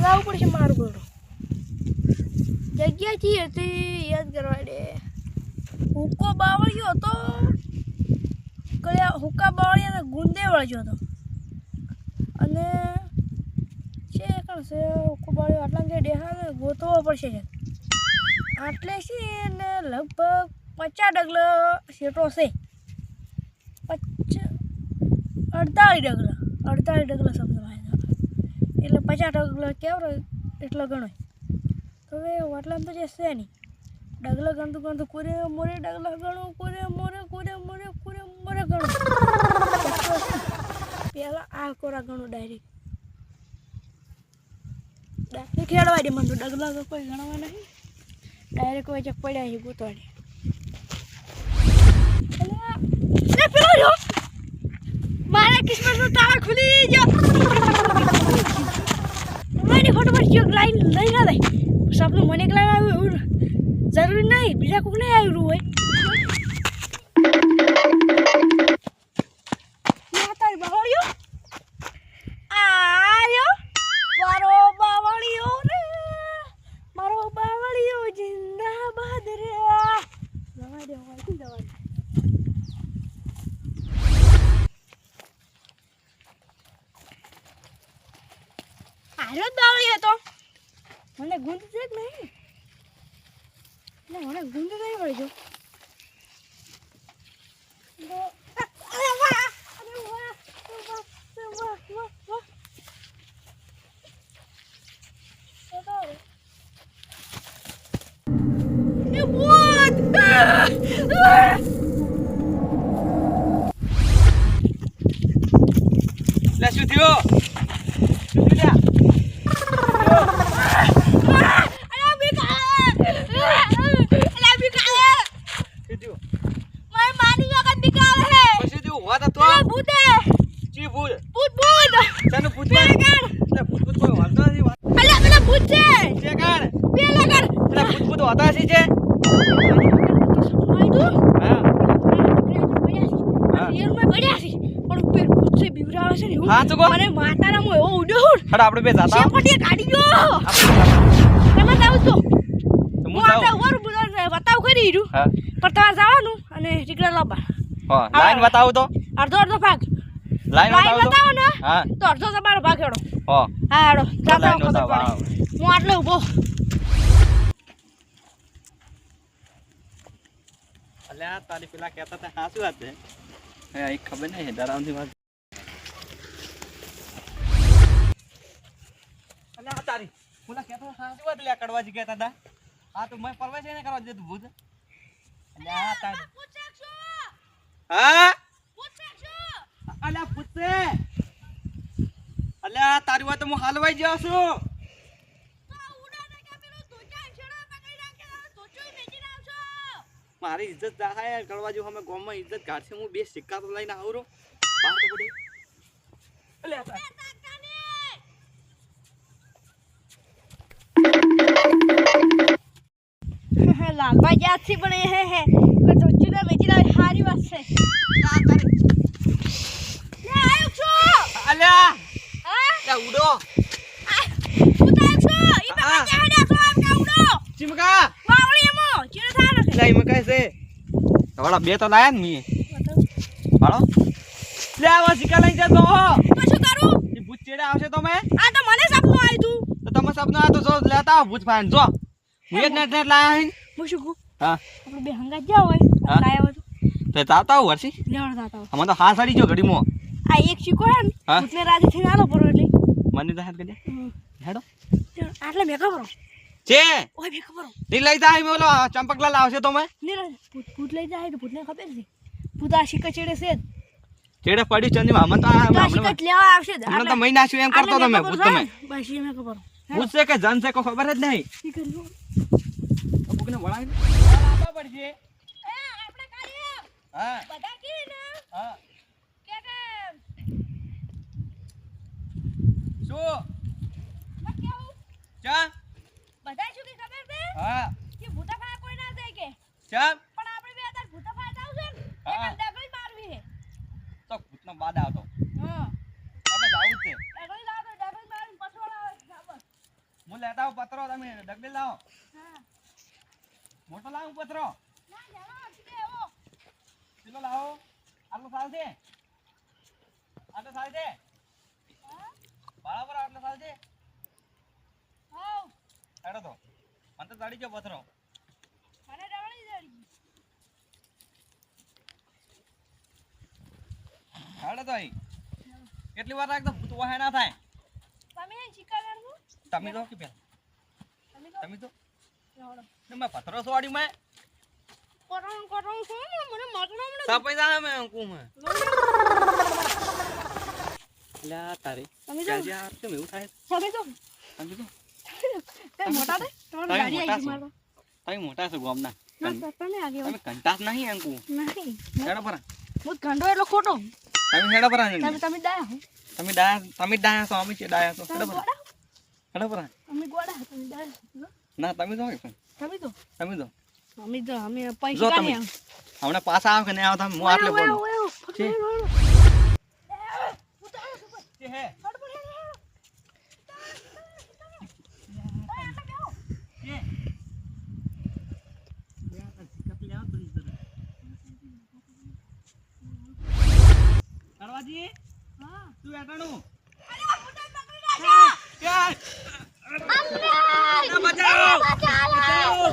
જવું પડશે મારું ઘોડો જગ્યા ચી હતી, યાદ કરવા દે. હુક્કો બાવળિયો હતો. કયા હુક્કા બાવળિયાને ગુંદે વળગ્યો હતો. અને છે કણ છે, હુક્કો બાવળિયો આટલા જે ડેહાને ગોતવો પડશે છે. આટલે છે ને લગભગ પચાસ ડગલો શેટો છે. પચ અડતાળીસ ડગલા અડતાળીસ ડગલા વાંચો એટલે પચાસ ડગલો કેવડો એટલો ગણો. હવે વટલામ તો જે છે નહીં. ડગલા ગણતું ગણતું કુરે મોરે ડગલા ગણું, કુરે મોરે કુરે મોરે કુરે મોરે ગણું. પહેલાં આ કોરા ગણું ડાયરેક્ટ ડાયરેક્ટ ખેડવા દે મને ડગલા તો કોઈ ગણવા નહીં. ડાયરેક્ટ કોઈ ચક પડ્યા છે ગોતવાડે. જો મારા કિસ્મતનો તાળા ખુલી ગયો. જો લાઈન લઈ ના લઈ સપનું મને એકલા આવ્યું, એવું જરૂરી નહીં. બીજા કોઈને આવ્યું હોય. આર્યો જ બાવળિયો હતો મને ગુંદ છે કે નહીં એટલે મને ગુંદ નહીં વળજો અરે વાહ અરે વાહ વાહ વાહ વાહ વાહ એ ભૂત લે શું થયો શું થયું લ્યા? અરે બીકા અરે બીકા શું થયું મારી માની વખત બીકા હે પછી અરે ભૂતે ચી ભૂલ ભૂત ભૂત તને ભૂત પેલા લે કર ભૂત ભૂત કોઈ વાંધો નથી અરે પેલા ભૂત છે છે કાણ પેલા કર એટલે ભૂત ભૂત વાતા છે છે હા મો આપણે બે જાતા શેપટીએ ગયો તમે જાવ છો હું હું આપણે ઓર બતાવ કરી રહ્યું હા પણ તમારે જવાનું અને ટીકડા લાવવા હા લાઈન બતાવું તો અડધો અડધો ભાગ. લાઈન બતાવું તો. ને. હા. તો અડધો તમારો ભાગ હેડો. હો. હા હેડો. જાતા ખબર પડે. હું આટલો ઊભો. અલ્યા તારી પેલા કહેતા હતા હા વાત છે. હે એક ખબર નહીં ડરાવની વાત. અલ્યા તારી. પેલા કહેતા શું વાત લ્યા કહેતા હતા. હા તો મેં પરવા છે ને કરવા ભૂત. અલ્યા તારી. હા? અલ્યા પૂછે અલ્યા તારી વાત હું હાલવાઈ ગયો છું. મારી ઇજ્જત કરવા જેવું અમે ગામમાં ઇજ્જત કાઢશે હું બે સિક્કા તો લઈને આવરો બહાર તો પડી અલ્યા તારી. લાલભાઈ જાતથી પણ એ હે હે. તો ધોચીના વેચીના હારી વાત છે. છો અલ્યા હા ઉડો ઉતાર છો ઈ. બકા હેડ્યા છો આમ કાવડો ચીમકા વાવળી એમો ચીરે થા નથી એમાં કહે છે વાળા બે તો લાયા ને મી વાળો લે આવા સિક્કા લઈને જતો હો તો શું કરું એ ભૂત ચેડે આવશે તમે મેં આ તો મને સપનું આવ્યું તું તો તમે સપના આ તો જો લેતા આવો ભૂત ફાઈન જો હું એક નેટ નેટ લાયા હે હું શું કહું હા આપણે બે હંગાત જાવ હોય. લાયા હોય તો તો જાતા આવું વર્ષી લેવડ હોય આમાં તો હા સડી ગયો ઘડીમાં આ એક શીખો હે ને. ભૂતને રાજી થઈને આલો પરો એટલે. મને તો હાથ કરી હેડો. આટલે મેં ખબર છે? ઓય મેં ખબરની લઈ જાય મેં ઓલો ચંપકલાલ આવશે તો મેં. નીરજ ભૂત ભૂત લઈ જાય તો ભૂતને ખબર છે. ભૂત આ શીખા ચેડે છે ચેડે પડ્યું ચંદી મામા તો આ તો આ લેવા આવશે હમણાં તો મહિના છું એમ કરતો તમે ભૂત તમે. બસ એ મેં ખબર ભૂત છે કે જન છે કો ખબર જ નહીં. કોકને વળાવી પડશે એ, આપણે કાલે હા. બધા કે હા કે કે શું ચા. બધા શું કે ખબર છે? હા. કે ભૂતા ફાયા કોઈ ના જાય કે? ચા. પણ આપણે બે અત્યારે ભૂતા ફાયા જાવ છે ને. એક ડગલી મારવી છે. તો ભૂતનો બાદ આવતો. હા. આપણે જાવું છે. ડગલી લાવો તો ડગલી મારી પછવાડા આવે. હું લેતા આવું પતરો તમે ડગલી લાવો. હા. મોટો લાવું પતરો. ના જાણો કે એવો. કેટલો લાવો. આટલો સાલ છે? આટલો સાલ છે? ભાડા પર આટલો સાલ છે? હાઉ હેડો તો. મને તો ચડી ગયો પથરો. મને ડવળી જડી હેડો તો અહીં. કેટલી વાર રાખતો ભૂત વાહે ના થાય? તમે શિકાર કરવું તમે તો કે પેલા. તમે તો તમે તો. પથરો સોડી મેં. કોટણ કોટણ શું મને મતલબ મને સા મેં અંકુ મેં. એટલે તારે. તમે તો ક્યાં કેમ એવું થાય? તમે તો તમે તો તમે મોટા દે તમારી તમે ગાડી આવી મારો. તમે મોટા છો ગામના. તમે આગે તમે કંટાસ નહીં અંકુ. નહીં. હેડો પરા. હું ગંડો એટલો ખોટો. તમે હેડો પરા તમે તમે ડાયા હો. તમે ડાયા તમે જ ડાયા છો અમે છે ડાયા છો. હેડો પરા. હેડો પરા. અમે ગોડા તમે ડાયા ના તમે પણ. તમે અમે અમે પૈસા કાઢ્યા. હમણાં પાછા આવ કે નહીં આવતા હું આટલે બોલું. હે. કડવાજી હા તું એટાણું અરે બાપુ તો પકડી બચાવો. બચાવો.